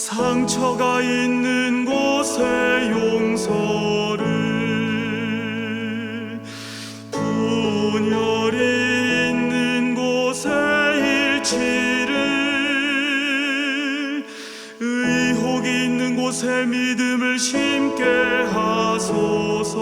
상처가 있는 곳에 용서를. 분열이 있는 곳에 일치를. 의혹이 있는 곳에 믿음을 심게 하소서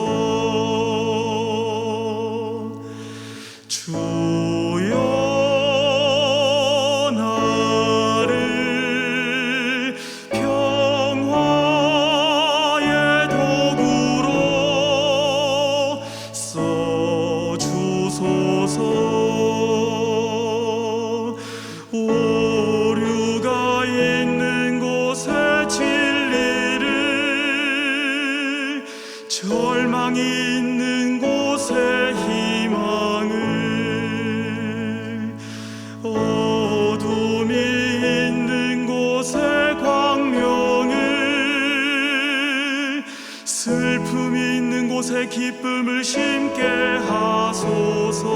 절망이 있는 곳에 희망을. 어둠이 있는 곳에 광명을. 슬픔이 있는 곳에 기쁨을 심게 하소서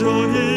joy